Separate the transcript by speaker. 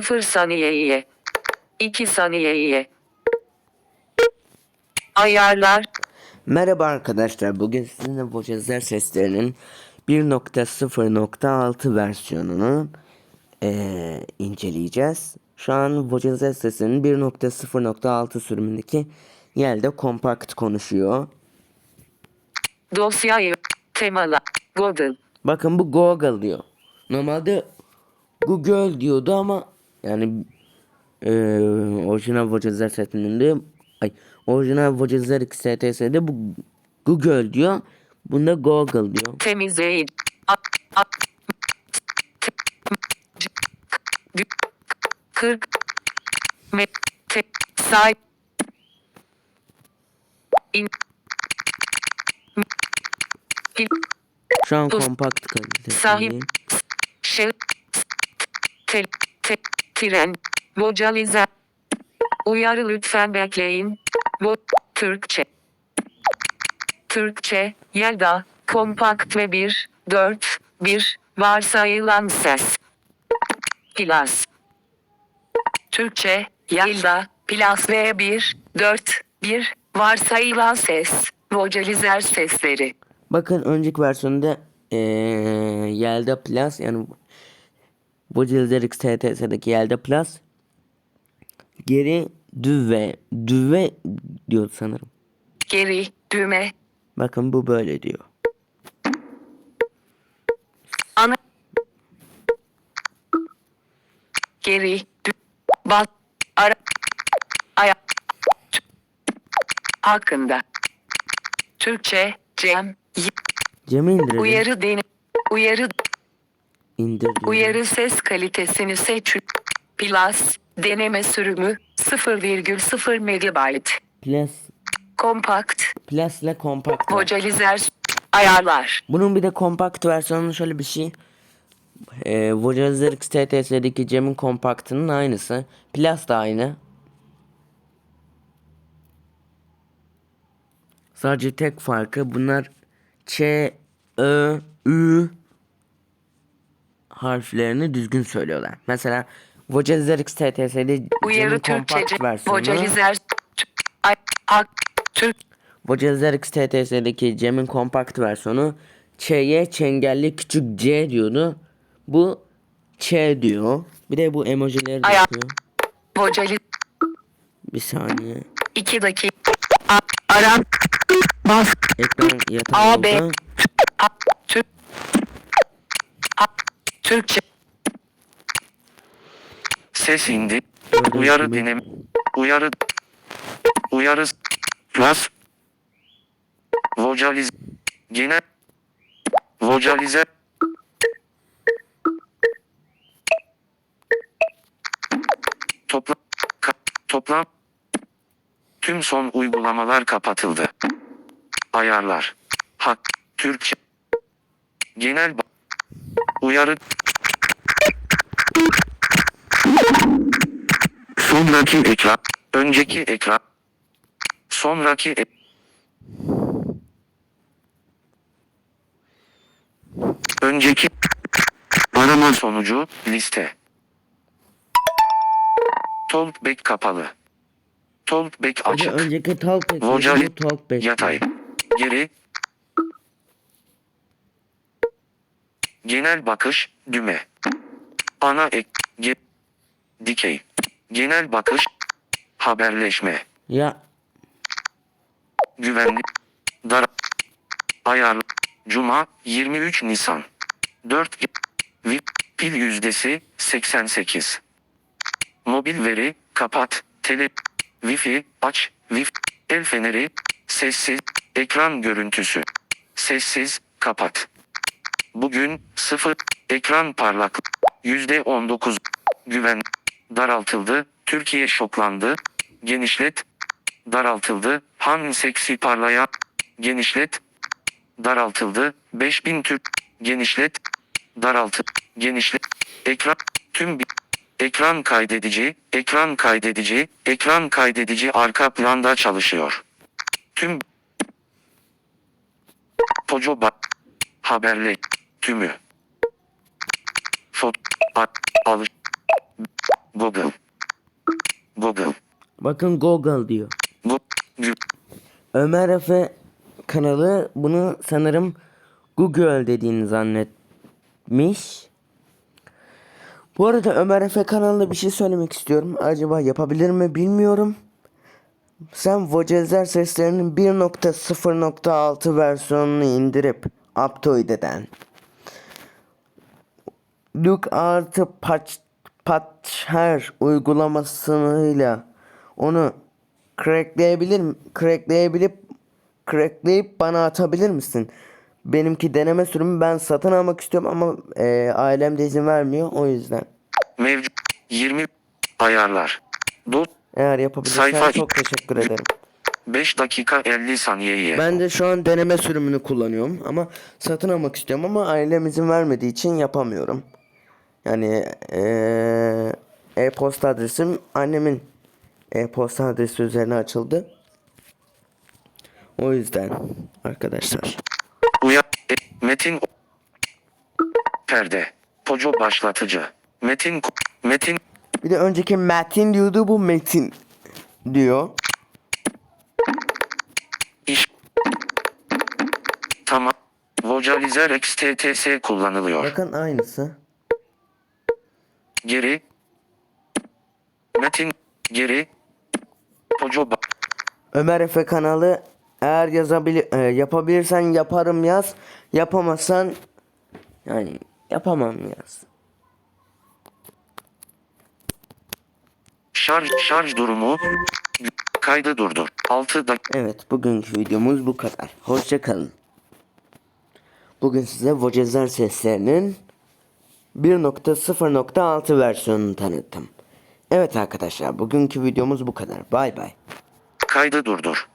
Speaker 1: 0 saniyeye. 2 saniyeye. Ayarlar.
Speaker 2: Merhaba arkadaşlar. Bugün sizinle Voyager seslerinin 1.0.6 versiyonunu eee, inceleyeceğiz. Şu an Voyager seslerinin 1.0.6 sürümündeki yerde kompakt konuşuyor.
Speaker 1: Dosyayı. Temala. Google.
Speaker 2: Bakın bu Google diyor. Normalde Google diyordu ama yani eee orijinal Voyager setinde ay orijinal Voyager XTS'de bu Google diyor. Bunda Google diyor.
Speaker 1: Temizleyin. A, a, te, c, g, 40 me, te, say, in, m, pil,
Speaker 2: Şu an kompakt kalitesi.
Speaker 1: sahip, şey, te, te, tren, vocalize, uyarı lütfen bekleyin, bu, Türkçe, Türkçe, Yelda, kompakt ve 1, 4, 1, varsayılan ses. Plus. Türkçe, Yelda, Plus ve 1, 4, 1, varsayılan ses. Vocalizer sesleri.
Speaker 2: Bakın önceki versiyonda eee Yelda Plus yani Voyager XTS'deki Yelda Plus geri düve düve diyor sanırım.
Speaker 1: Geri, düğme,
Speaker 2: Bakın bu böyle diyor.
Speaker 1: ana. Geri, dü, bas, ara, aya, t- hakkında. Türkçe, Cem,
Speaker 2: Cem'i indirelim.
Speaker 1: uyarı deni, uyarı,
Speaker 2: İndir
Speaker 1: uyarı ses kalitesini seç. Plus, deneme sürümü, 0,0 MB.
Speaker 2: Plus
Speaker 1: Kompakt,
Speaker 2: Plus ile kompakt.
Speaker 1: vocalizer, ayarlar.
Speaker 2: Bunun bir de kompakt versiyonu şöyle bir şey. Ee, Voyager XTS'deki Cem'in kompaktının aynısı. Plus da aynı. Sadece tek farkı bunlar Ç, Ö, Ü harflerini düzgün söylüyorlar. Mesela XTS'de Cem'in
Speaker 1: Uyarı Türkçe,
Speaker 2: versiyonu.
Speaker 1: vocalizer, Türk,
Speaker 2: Voyager XTS'deki Cem'in kompakt versiyonu Ç'ye çengelli küçük C diyordu. Bu Ç diyor. Bir de bu emojileri de yapıyor.
Speaker 1: vocalizer.
Speaker 2: Bir saniye.
Speaker 1: 2 dakika. A, ara. Bas.
Speaker 2: Ekran
Speaker 1: A, B.
Speaker 2: yatağında
Speaker 1: Türkçe.
Speaker 3: Ses indi. Uyarı denem. Uyarı. Uyarı. Plus. Vocalize. Genel. Vocalize. Toplam. Toplam. Tüm son uygulamalar kapatıldı. Ayarlar. Hak. Türkçe. Genel. Uyarı. Sonraki ekran. Önceki ekran. Sonraki e- Önceki arama sonucu liste. Talkback kapalı. Talkback açık.
Speaker 2: önceki Talkback
Speaker 3: Vocali
Speaker 2: bu Talkback.
Speaker 3: yatay. Geri. Genel bakış düğme. Ana ek ge, dikey. Genel bakış haberleşme.
Speaker 2: Ya
Speaker 3: Güvenlik. Dar. Ayar. Cuma 23 Nisan. 4 VIP pil yüzdesi 88. Mobil veri kapat. Tele Wi-Fi aç. Wi-Fi el feneri sessiz ekran görüntüsü. Sessiz kapat. Bugün 0 ekran parlak %19 güven daraltıldı. Türkiye şoklandı. Genişlet daraltıldı. Han seksi parlayan genişlet daraltıldı. 5000 Türk genişlet daraltı genişlet ekran tüm bi- ekran kaydedici ekran kaydedici ekran kaydedici arka planda çalışıyor. Tüm Poco bak haberle tümü fot at alış
Speaker 2: Bakın Google diyor.
Speaker 3: Bu.
Speaker 2: Ömer Efe kanalı bunu sanırım Google dediğini zannetmiş. Bu arada Ömer Efe kanalında bir şey söylemek istiyorum. Acaba yapabilir mi bilmiyorum. Sen Vocezer seslerinin 1.0.6 versiyonunu indirip Aptoide'den Look artı patch, patcher uygulamasıyla onu crackleyebilir crackleyebilip crackleyip bana atabilir misin? Benimki deneme sürümü ben satın almak istiyorum ama e, ailem de izin vermiyor o yüzden.
Speaker 3: Mevcut. 20. Ayarlar. Dot.
Speaker 2: Eğer yapabilirsen
Speaker 3: Sayfa-
Speaker 2: çok teşekkür ederim.
Speaker 3: 5 dakika 50 saniyeye.
Speaker 2: Ben de şu an deneme sürümünü kullanıyorum ama satın almak istiyorum ama ailem izin vermediği için yapamıyorum. Yani e-posta adresim annemin e-posta adresi üzerine açıldı. O yüzden arkadaşlar.
Speaker 3: Uya. e, metin. Perde. Poco başlatıcı. Metin. Metin.
Speaker 2: Bir de önceki Metin diyordu bu Metin diyor.
Speaker 3: iş. Tamam. Vocalizer XTTS kullanılıyor.
Speaker 2: Bakın aynısı.
Speaker 3: Geri. Metin. Geri. Poco ba-
Speaker 2: Ömer Efe kanalı eğer yazabilir e, yapabilirsen yaparım yaz. Yapamazsan yani yapamam yaz.
Speaker 3: Şarj şarj durumu. Kaydı durdur. 6 dakika.
Speaker 2: Evet bugünkü videomuz bu kadar. Hoşça kalın. Bugün size Vocezer seslerinin 1.0.6 versiyonunu tanıttım. Evet arkadaşlar bugünkü videomuz bu kadar. Bay bay.
Speaker 3: Kaydı durdur.